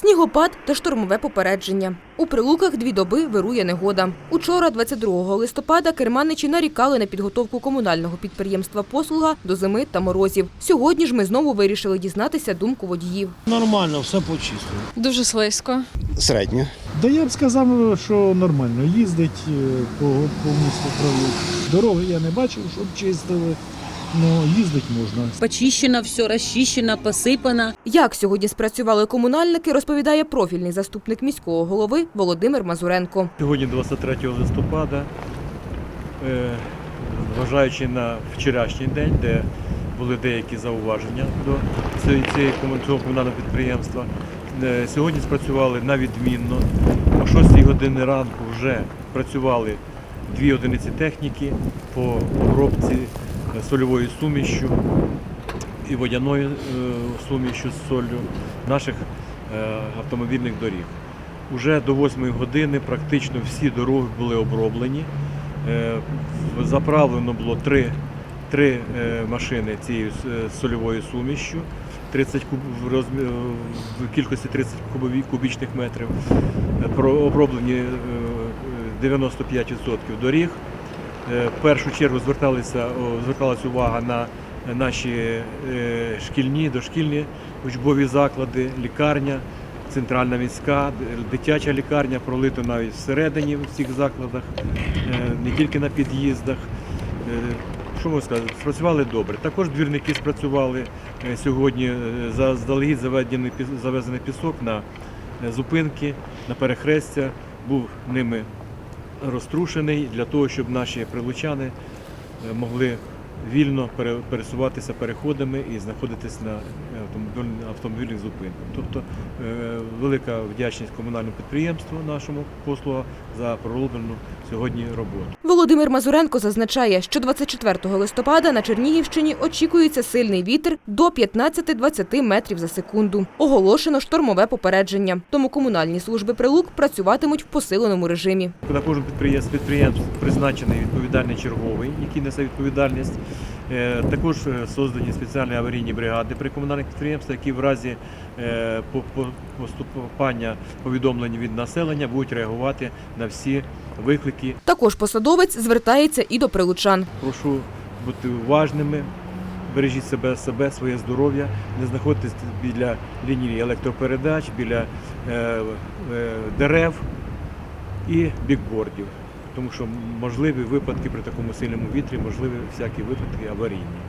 Снігопад та штормове попередження. У прилуках дві доби вирує негода. Учора, 22 листопада, керманичі нарікали на підготовку комунального підприємства «Послуга» до зими та морозів. Сьогодні ж ми знову вирішили дізнатися думку водіїв. Нормально, все почистили. Дуже слизько. Середньо. Да я б сказав, що нормально їздить е, по, по місту Прилук. Дороги я не бачив, щоб чистили, але їздить можна. Почищено все, розчищено, посипано. Як сьогодні спрацювали комунальники, розповідає профільний заступник міського голови Володимир Мазуренко. Сьогодні 23 листопада, е, зважаючи на вчорашній день, де були деякі зауваження до цього комунального підприємства, е, сьогодні спрацювали на відмінно. О 6 години ранку вже працювали дві одиниці техніки по обробці сольовою сумішю і водяною е, сумішю з солью наших е, автомобільних доріг. Уже до 8 години практично всі дороги були оброблені. Е, Заправлено було три, три е, машини цією е, сольовою сумішю, 30 куб, в, розмі- е, в кількості 30 кубові, кубічних метрів. Е, оброблені е, е, 95% доріг. Е, В першу чергу зверталися, зверталася увага на наші е, шкільні, дошкільні учбові заклади, лікарня, центральна міська, дитяча лікарня, пролито навіть всередині в цих закладах, е, не тільки на під'їздах. Що можу сказати, спрацювали добре. Також двірники спрацювали сьогодні. Заздалегідь заведений завезений пісок на зупинки, на перехрестя, був ними розтрушений для того, щоб наші прилучани е, могли вільно пере- пересуватися переходами і знаходитись на автомобіль- автомобільних зупинках. Тобто е, велика вдячність комунальному підприємству нашому послуга за пророблену сьогодні роботу. Володимир Мазуренко зазначає, що 24 листопада на Чернігівщині очікується сильний вітер до 15-20 метрів за секунду. Оголошено штормове попередження. Тому комунальні служби прилук працюватимуть в посиленому режимі. На кожному підприємстві підприємств призначений відповідальний черговий, який несе відповідальність. Е, Також е, создані спеціальні аварійні бригади при комунальних підприємствах, які в разі е, по- по- поступання повідомлень від населення будуть реагувати на всі виклики. Також посадовець звертається і до прилучан. Прошу бути уважними, бережіть себе, себе, своє здоров'я, не знаходьтесь біля лінії електропередач, біля е, е, дерев і бікбордів. Тому що можливі випадки при такому сильному вітрі, можливі всякі випадки аварійні.